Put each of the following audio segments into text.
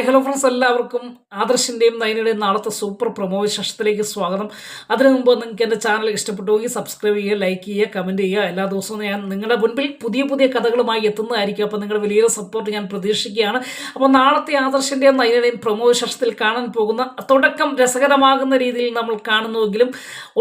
Hi hello friends. എല്ലാവർക്കും ആദർശിന്റെയും നയനയുടെയും നാളത്തെ super promo വിശേഷത്തിലേക്ക് സ്വാഗതം. അതിനു മുമ്പ് നിങ്ങൾക്ക് എന്റെ ചാനൽ ഇഷ്ടപ്പെട്ടുവെങ്കിൽ സബ്സ്ക്രൈബ് ചെയ്യുക ലൈക്ക് ചെയ്യുക കമന്റ് ചെയ്യുക. എല്ലാ ദിവസവും ഞാൻ നിങ്ങളുടെ മുൻപിൽ പുതിയ പുതിയ കഥകളുമായി എത്തുന്നതായിരിക്കും. അപ്പോൾ നിങ്ങളുടെ വലിയ സപ്പോർട്ട് ഞാൻ പ്രതീക്ഷിക്കുകയാണ്. അപ്പോൾ നാളത്തെ ആദർശിന്റെയും നയനയുടെയും പ്രൊമോ വിശേഷത്തിൽ കാണാൻ പോകുന്ന തുടക്കം രസകരമാകുന്ന രീതിയിൽ നമ്മൾ കാണുന്നുവെങ്കിലും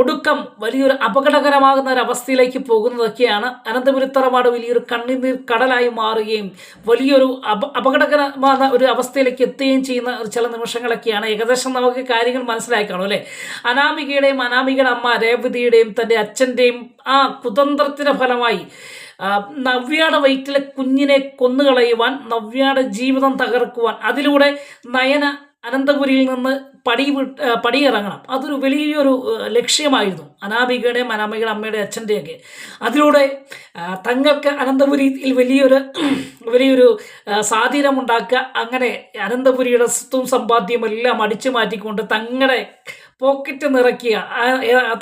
ഒടുക്കം വലിയൊരു അപകടകരമാകുന്ന ഒരു അവസ്ഥയിലേക്ക് പോകുന്നതൊക്കെയാണ് അനന്തപുരത്തറവാട് വലിയൊരു കണ്ണീർ കടലായി മാറുകയും വലിയൊരു അപ അപകടകരമായ ഒരു അവസ്ഥയിലേക്ക് എത്തുകയും ചെയ്യുന്ന ചില നിമിഷങ്ങളൊക്കെയാണ് ഏകദേശം നമുക്ക് കാര്യങ്ങൾ മനസ്സിലായി കാണും അല്ലേ? അനാമികയുടെയും അനാമികയുടെ അമ്മ രേവതിയുടെയും തന്റെ അച്ഛന്റെയും ആ കുതന്ത്രത്തിന്റെ ഫലമായി നവ്യയുടെ വയറ്റിലെ കുഞ്ഞിനെ കൊന്നുകളയുവാൻ നവ്യയുടെ ജീവിതം തകർക്കുവാൻ അതിലൂടെ നയന അനന്തപുരിയിൽ നിന്ന് പടി പടിയിറങ്ങണം. അതൊരു വലിയൊരു ലക്ഷ്യമായിരുന്നു അനാമികയുടെയും അനാമികയുടെ അമ്മയുടെ അച്ഛന്റെയൊക്കെ അതിലൂടെ തങ്ങൾക്ക് അനന്തപുരിയിൽ വലിയൊരു വലിയൊരു സ്വാധീനമുണ്ടാക്കുക അങ്ങനെ അനന്തപുരിയുടെ സ്വത്തും സമ്പാദ്യവും എല്ലാം അടിച്ചു മാറ്റിക്കൊണ്ട് തങ്ങളുടെ പോക്കറ്റ് നിറയ്ക്കുക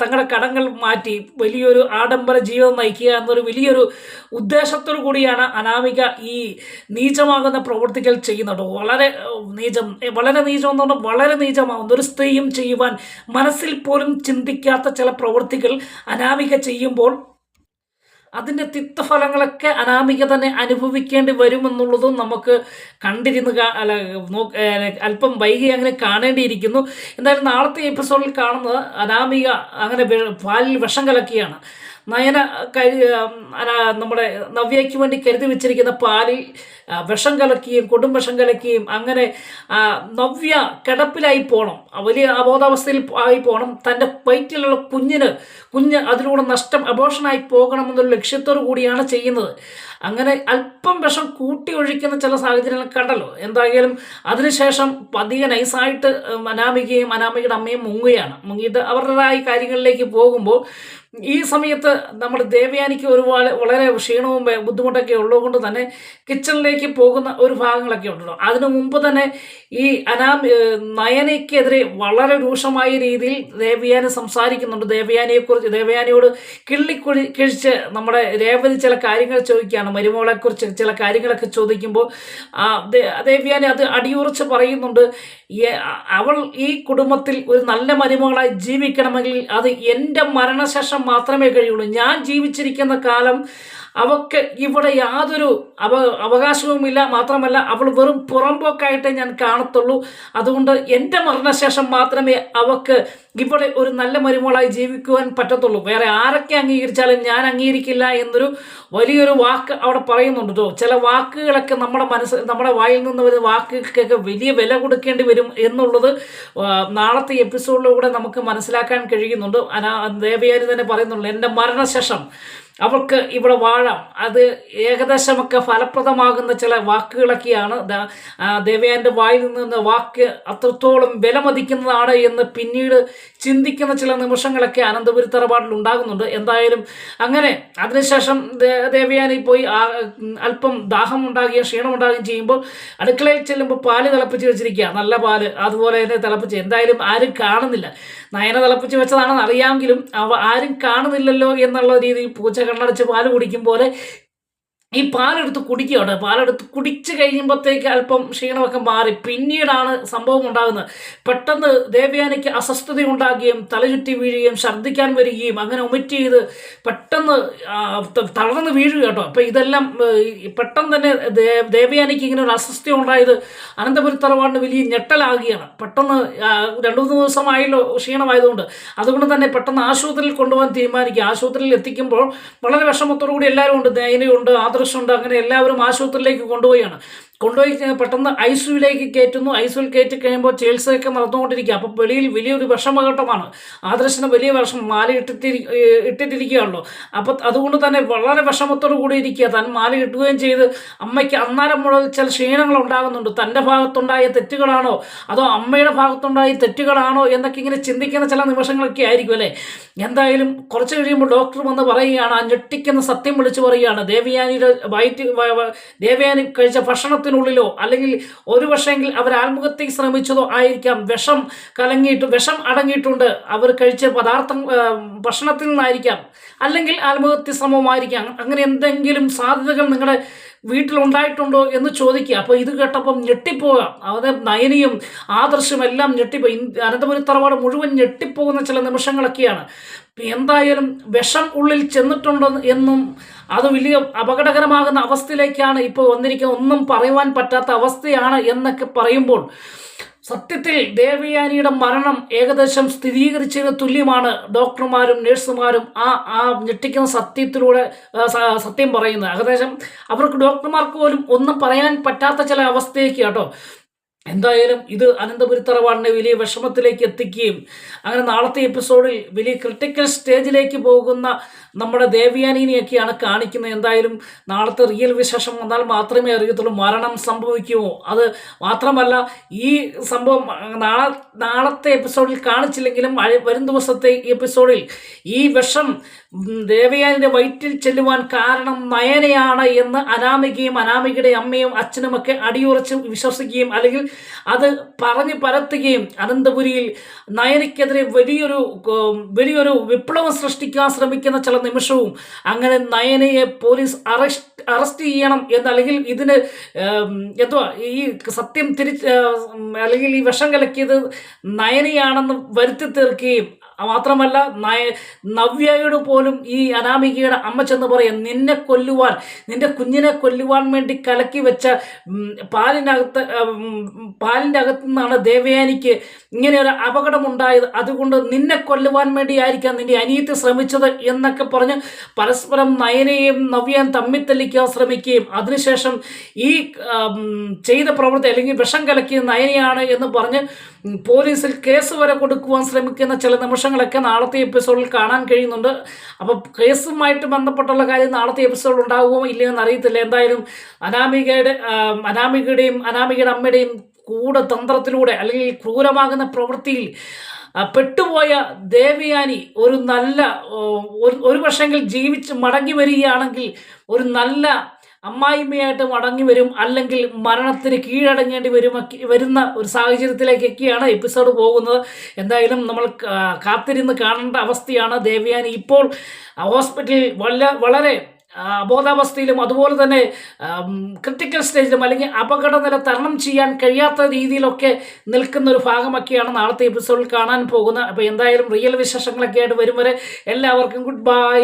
തങ്ങളുടെ കടങ്ങൾ മാറ്റി വലിയൊരു ആഡംബര ജീവിതം നയിക്കുക എന്നൊരു വലിയൊരു ഉദ്ദേശത്തോടു കൂടിയാണ് അനാമിക ഈ നീചമാകുന്ന പ്രവൃത്തികൾ ചെയ്യുന്നത്. വളരെ നീചം വളരെ നീചം എന്ന് പറഞ്ഞാൽ വളരെ നീചമാകുന്ന ഒരു സ്ത്രീയും ചെയ്യുവാൻ മനസ്സിൽ പോലും ചിന്തിക്കാത്ത ചില പ്രവൃത്തികൾ അനാമിക ചെയ്യുമ്പോൾ അതിന്റെ തിക്തഫലങ്ങളൊക്കെ അനാമിക തന്നെ അനുഭവിക്കേണ്ടി വരുമെന്നുള്ളതും നമുക്ക് കണ്ടിരുന്ന് അല്ല അല്പം വൈകി അങ്ങനെ കാണേണ്ടിയിരിക്കുന്നു. എന്തായാലും നാളത്തെ എപ്പിസോഡിൽ കാണുന്നത് അനാമിക അങ്ങനെ പാലിൽ വിഷം കലക്കിയാണ്. നയന കരു നമ്മുടെ നവ്യയ്ക്ക് വേണ്ടി കരുതി വെച്ചിരിക്കുന്ന പാലിൽ വിഷം കലക്കുകയും കൊടും വിഷം കലക്കുകയും അങ്ങനെ നവ്യ കിടപ്പിലായി പോകണം വലിയ അബോധാവസ്ഥയിൽ ആയി പോകണം തന്റെ വയറ്റിലുള്ള കുഞ്ഞിന് കുഞ്ഞ് അതിലൂടെ നഷ്ടം അബോഷനായി പോകണമെന്നൊരു ലക്ഷ്യത്തോടു കൂടിയാണ് ചെയ്യുന്നത്. അങ്ങനെ അല്പം വിഷം കൂട്ടി ഒഴിക്കുന്ന ചില സാഹചര്യങ്ങൾ കണ്ടല്ലോ. എന്തായാലും അതിനുശേഷം പതിയെ നൈസായിട്ട് അനാമികയും അനാമികയുടെ അമ്മയും മുങ്ങുകയാണ്. മുങ്ങിയിട്ട് അവരുടേതായ കാര്യങ്ങളിലേക്ക് പോകുമ്പോൾ ഈ സമയത്ത് നമ്മുടെ ദേവയാനിക്ക് ഒരുപാട് വളരെ ക്ഷീണവും ബുദ്ധിമുട്ടൊക്കെ ഉള്ളതുകൊണ്ട് തന്നെ കിച്ചണിലേക്ക് പോകുന്ന ഒരു ഭാഗങ്ങളൊക്കെ ഉണ്ടല്ലോ. അതിനു മുമ്പ് തന്നെ ഈ അനാം ഏഹ് നയനയ്ക്കെതിരെ വളരെ രൂക്ഷമായ രീതിയിൽ ദേവയാനി സംസാരിക്കുന്നുണ്ട്. ദേവയാനിയെക്കുറിച്ച് ദേവയാനിയോട് കിള്ളിക്കുഴി കിഴിച്ച് നമ്മുടെ രേവതി ചില കാര്യങ്ങൾ ചോദിക്കുകയാണ്. മരുമകളെക്കുറിച്ച് ചില കാര്യങ്ങളൊക്കെ ചോദിക്കുമ്പോൾ ദേവ്യാനി അത് അടിയുറച്ച് പറയുന്നുണ്ട് അവൾ ഈ കുടുംബത്തിൽ ഒരു നല്ല മരുമകളായി ജീവിക്കണമെങ്കിൽ അത് എന്റെ മരണശേഷം മാത്രമേ കഴിയുള്ളൂ. ഞാൻ ജീവിച്ചിരിക്കുന്ന കാലം അവക്ക് ഇവിടെ യാതൊരു അവ അവകാശവുമില്ല. മാത്രമല്ല അവൾ വെറും പുറമ്പോക്കായിട്ടേ ഞാൻ കാണത്തുള്ളൂ. അതുകൊണ്ട് എന്റെ മരണശേഷം മാത്രമേ അവക്ക് ഇവിടെ ഒരു നല്ല മരുമോളായി ജീവിക്കുവാൻ പറ്റത്തുള്ളൂ. വേറെ ആരൊക്കെ അംഗീകരിച്ചാലും ഞാൻ അംഗീകരിക്കില്ല എന്നൊരു വലിയൊരു വാക്ക് അവിടെ പറയുന്നുണ്ട് കേട്ടോ. ചില വാക്കുകളൊക്കെ നമ്മുടെ മനസ്സ് നമ്മുടെ വായിൽ നിന്ന് വരുന്ന വാക്കുകൾക്കൊക്കെ വലിയ വില കൊടുക്കേണ്ടി വരും എന്നുള്ളത് നാളത്തെ എപ്പിസോഡിലൂടെ നമുക്ക് മനസ്സിലാക്കാൻ കഴിയുന്നുണ്ട്. അനാ ദേവയാനി തന്നെ പറയുന്നുള്ളൂ എന്റെ മരണശേഷം അവൾക്ക് ഇവിടെ വാഴാം. അത് ഏകദേശമൊക്കെ ഫലപ്രദമാകുന്ന ചില വാക്കുകളൊക്കെയാണ്. ദേവയാന്റെ വായിൽ നിന്ന് വാക്ക് അത്രത്തോളം വിലമതിക്കുന്നതാണ് എന്ന് പിന്നീട് ചിന്തിക്കുന്ന ചില നിമിഷങ്ങളൊക്കെ അനന്തപുരി ഉണ്ടാകുന്നുണ്ട്. എന്തായാലും അങ്ങനെ അതിനുശേഷം ദേവയാനി പോയി അല്പം ദാഹം ഉണ്ടാകുകയും ക്ഷീണം ഉണ്ടാകുകയും ചെയ്യുമ്പോൾ അടുക്കളയിൽ ചെല്ലുമ്പോൾ പാൽ തിളപ്പിച്ച് വെച്ചിരിക്കുക. നല്ല പാൽ അതുപോലെ തന്നെ തിളപ്പിച്ച്. എന്തായാലും ആരും കാണുന്നില്ല. നയന തിളപ്പിച്ച് വെച്ചതാണെന്ന് അറിയാമെങ്കിലും അവ ആരും കാണുന്നില്ലല്ലോ എന്നുള്ള രീതിയിൽ പൂച്ച കണ്ണടച്ച് പാൽ കുടിക്കും പോലെ ഈ പാലെടുത്ത് കുടിക്കുകയാണ്. പാലെടുത്ത് കുടിച്ച് കഴിയുമ്പോഴത്തേക്ക് അല്പം ക്ഷീണമൊക്കെ മാറി. പിന്നീടാണ് സംഭവം ഉണ്ടാകുന്നത്. പെട്ടെന്ന് ദേവയാനിക്ക് അസ്വസ്ഥത ഉണ്ടാകുകയും തലചുറ്റി വീഴുകയും ഛർദ്ദിക്കാൻ വരികയും അങ്ങനെ ഒമിറ്റ് ചെയ്ത് പെട്ടെന്ന് തളർന്ന് വീഴുക കേട്ടോ. അപ്പോൾ ഇതെല്ലാം പെട്ടെന്ന് തന്നെ ദേവയാനിക്ക് ഇങ്ങനെ ഒരു അസ്വസ്ഥ ഉണ്ടായത് അനന്തപുരി തറവാടിന് വലിയ ഞെട്ടലാകുകയാണ്. പെട്ടെന്ന് രണ്ടു മൂന്ന് ദിവസമായല്ലോ ക്ഷീണമായതുകൊണ്ട്. അതുകൊണ്ട് തന്നെ പെട്ടെന്ന് ആശുപത്രിയിൽ കൊണ്ടുപോകാൻ തീരുമാനിക്കുക. ആശുപത്രിയിൽ എത്തിക്കുമ്പോൾ വളരെ വിഷമത്തോടു കൂടി എല്ലാവരും ഉണ്ട് ദയനയുണ്ട് ആദർശമുണ്ട്. അങ്ങനെ എല്ലാവരും ആശുപത്രിയിലേക്ക് കൊണ്ടുപോവുകയാണ് കൊണ്ടുപോയി പെട്ടെന്ന് ഐസിയുവിലേക്ക് കയറ്റുന്നു. ഐസിയുവിൽ കയറ്റി കഴിയുമ്പോൾ ചികിത്സയൊക്കെ നടന്നുകൊണ്ടിരിക്കുക. അപ്പോൾ വെളിയിൽ വലിയൊരു വിഷമഘട്ടമാണ്. ആദർശന് വലിയ വിഷമം. മാല ഇട്ടിട്ടിരി ഇട്ടിട്ടിരിക്കുകയാണല്ലോ. അപ്പോൾ അതുകൊണ്ട് തന്നെ വളരെ വിഷമത്തോടു കൂടി ഇരിക്കുക. താൻ മാല ഇട്ടുകയും ചെയ്ത് അമ്മയ്ക്ക് അന്നേരം മുതൽ ചില ക്ഷീണങ്ങൾ ഉണ്ടാകുന്നുണ്ട്. തന്റെ ഭാഗത്തുണ്ടായ തെറ്റുകളാണോ? അതോ അമ്മയുടെ ഭാഗത്തുണ്ടായ തെറ്റുകളാണോ? എന്നൊക്കെ ഇങ്ങനെ ചിന്തിക്കുന്ന ചില നിമിഷങ്ങളൊക്കെ ആയിരിക്കും അല്ലേ? എന്തായാലും കുറച്ച് കഴിയുമ്പോൾ ഡോക്ടർ വന്ന് പറയുകയാണ്. ആ ഞെട്ടിക്കുന്ന സത്യം വിളിച്ചു പറയുകയാണ്. ദേവയാനിയുടെ വയറ്റ് ദേവയാനി കഴിച്ച ഭക്ഷണത്തിനുള്ളിലോ അല്ലെങ്കിൽ ഒരു പക്ഷേങ്കിൽ അവർ ആത്മഹത്യക്ക് ശ്രമിച്ചതോ ആയിരിക്കാം. വിഷം കലങ്ങിയിട്ട് വിഷം അടങ്ങിയിട്ടുണ്ട്. അവർ കഴിച്ച പദാർത്ഥം ഭക്ഷണത്തിൽ നിന്നായിരിക്കാം. അല്ലെങ്കിൽ ആത്മഹത്യ ശ്രമമായിരിക്കാം അങ്ങനെ എന്തെങ്കിലും സാധ്യതകൾ നിങ്ങളുടെ വീട്ടിലുണ്ടായിട്ടുണ്ടോ എന്ന് ചോദിക്കുക. അപ്പോൾ ഇത് കേട്ടപ്പം ഞെട്ടിപ്പോകാം അവരുടെ നയനിയും ആദർശമെല്ലാം ഞെട്ടിപ്പോ അനന്തപുരി തറവാട് മുഴുവൻ ഞെട്ടിപ്പോകുന്ന ചില നിമിഷങ്ങളൊക്കെയാണ്. എന്തായാലും വിഷം ഉള്ളിൽ ചെന്നിട്ടുണ്ടോ എന്നും അത് വലിയ അപകടകരമാകുന്ന അവസ്ഥയിലേക്കാണ് ഇപ്പോൾ വന്നിരിക്കുന്നത്. ഒന്നും പറയുവാൻ പറ്റാത്ത അവസ്ഥയാണ് എന്നൊക്കെ പറയുമ്പോൾ സത്യത്തിൽ ദേവയാനിയുടെ മരണം ഏകദേശം സ്ഥിരീകരിച്ചതിന് തുല്യമാണ്. ഡോക്ടർമാരും നഴ്സുമാരും ആ ആ ഞെട്ടിക്കുന്ന സത്യത്തിലൂടെ സത്യം പറയുന്നത്. ഏകദേശം അവർക്ക് ഡോക്ടർമാർക്ക് പോലും ഒന്നും പറയാൻ പറ്റാത്ത ചില അവസ്ഥയൊക്കെ കേട്ടോ എന്തായാലും ഇത് അനന്തപുരി തറവാടിനെ വലിയ വിഷമത്തിലേക്ക് എത്തിക്കുകയും അങ്ങനെ നാളത്തെ എപ്പിസോഡിൽ വലിയ ക്രിട്ടിക്കൽ സ്റ്റേജിലേക്ക് പോകുന്ന നമ്മുടെ ദേവയാനിനെയൊക്കെയാണ് കാണിക്കുന്നത്. എന്തായാലും നാളത്തെ റിയൽ വിശേഷം വന്നാൽ മാത്രമേ അറിയത്തുള്ളൂ. മരണം സംഭവിക്കുമോ? അത് മാത്രമല്ല ഈ സംഭവം നാളെ നാളത്തെ എപ്പിസോഡിൽ കാണിച്ചില്ലെങ്കിലും വരും ദിവസത്തെ എപ്പിസോഡിൽ ഈ വിഷം ദേവയാനിന്റെ വയറ്റിൽ ചെല്ലുവാൻ കാരണം നയനയാണ് എന്ന് അനാമികയും അനാമികയുടെ അമ്മയും അച്ഛനുമൊക്കെ അടിയുറച്ച് വിശ്വസിക്കുകയും അല്ലെങ്കിൽ അത് പറഞ്ഞ് പരത്തുകയും അനന്തപുരിയിൽ നയനയ്ക്കെതിരെ വലിയൊരു വലിയൊരു വിപ്ലവം സൃഷ്ടിക്കാൻ ശ്രമിക്കുന്ന ചില നിമിഷവും അങ്ങനെ നയനയെ പോലീസ് അറസ്റ്റ് അറസ്റ്റ് ചെയ്യണം എന്ന് അല്ലെങ്കിൽ ഇതിന് എന്തുവാ ഈ സത്യം തിരിച്ച് അല്ലെങ്കിൽ ഈ വിഷം കലക്കിയത് നയനയാണെന്ന് വരുത്തി തീർക്കുകയും മാത്രമല്ല നവ്യയോട് പോലും ഈ അനാമികയുടെ അമ്മ ചെന്ന് പറയും നിന്നെ കൊല്ലുവാൻ നിന്റെ കുഞ്ഞിനെ കൊല്ലുവാൻ വേണ്ടി കലക്കി വെച്ച പാലിനകത്ത് പാലിന്റെ അകത്തു നിന്നാണ് ദേവയാനിക്ക് ഇങ്ങനെ ഒരു അപകടമുണ്ടായത്. അതുകൊണ്ട് നിന്നെ കൊല്ലുവാൻ വേണ്ടിയായിരിക്കാം നിന്റെ അനിയത്തെ ശ്രമിച്ചത് എന്നൊക്കെ പറഞ്ഞ് പരസ്പരം നയനെയും നവ്യയും തമ്മിത്തല്ലിക്കാൻ ശ്രമിക്കുകയും അതിനുശേഷം ഈ ചെയ്ത പ്രവൃത്തി അല്ലെങ്കിൽ വിഷം കലക്കിയ നയനയാണ് എന്ന് പറഞ്ഞ് പോലീസിൽ കേസ് വരെ കൊടുക്കുവാൻ ശ്രമിക്കുന്ന ചില നിമിഷങ്ങളൊക്കെ നാളത്തെ എപ്പിസോഡിൽ കാണാൻ കഴിയുന്നുണ്ട്. അപ്പോൾ കേസുമായിട്ട് ബന്ധപ്പെട്ടുള്ള കാര്യം നാളത്തെ എപ്പിസോഡിൽ ഉണ്ടാകുമോ ഇല്ലയോ എന്ന് അറിയത്തില്ല എന്തായാലും അനാമികയുടെ അനാമികയുടെയും അനാമികയുടെ അമ്മയുടെയും കൂടെ തന്ത്രത്തിലൂടെ അല്ലെങ്കിൽ ക്രൂരമാകുന്ന പ്രവൃത്തിയിൽ പെട്ടുപോയ ദേവയാനി ഒരു നല്ല ഒരു പക്ഷെങ്കിൽ ജീവിച്ച് മടങ്ങി വരികയാണെങ്കിൽ ഒരു നല്ല അമ്മായിമ്മയായിട്ട് മടങ്ങി വരും അല്ലെങ്കിൽ മരണത്തിന് കീഴടങ്ങേണ്ടി വരും വരുന്ന ഒരു സാഹചര്യത്തിലേക്കൊക്കെയാണ് എപ്പിസോഡ് പോകുന്നത്. എന്തായാലും നമ്മൾ കാത്തിരുന്ന് കാണേണ്ട അവസ്ഥയാണ് ദേവയാനി. ഇപ്പോൾ ഹോസ്പിറ്റലിൽ വല്ല വളരെ അബോധാവസ്ഥയിലും അതുപോലെ തന്നെ ക്രിട്ടിക്കൽ സ്റ്റേജിലും അല്ലെങ്കിൽ അപകടനില തരണം ചെയ്യാൻ കഴിയാത്ത രീതിയിലൊക്കെ നിൽക്കുന്ന ഒരു ഭാഗമൊക്കെയാണ് നാളത്തെ എപ്പിസോഡിൽ കാണാൻ പോകുന്നത്. അപ്പോൾ എന്തായാലും റിയൽ വിശേഷങ്ങളൊക്കെ ആയിട്ട് വരും വരെ എല്ലാവർക്കും ഗുഡ് ബൈ.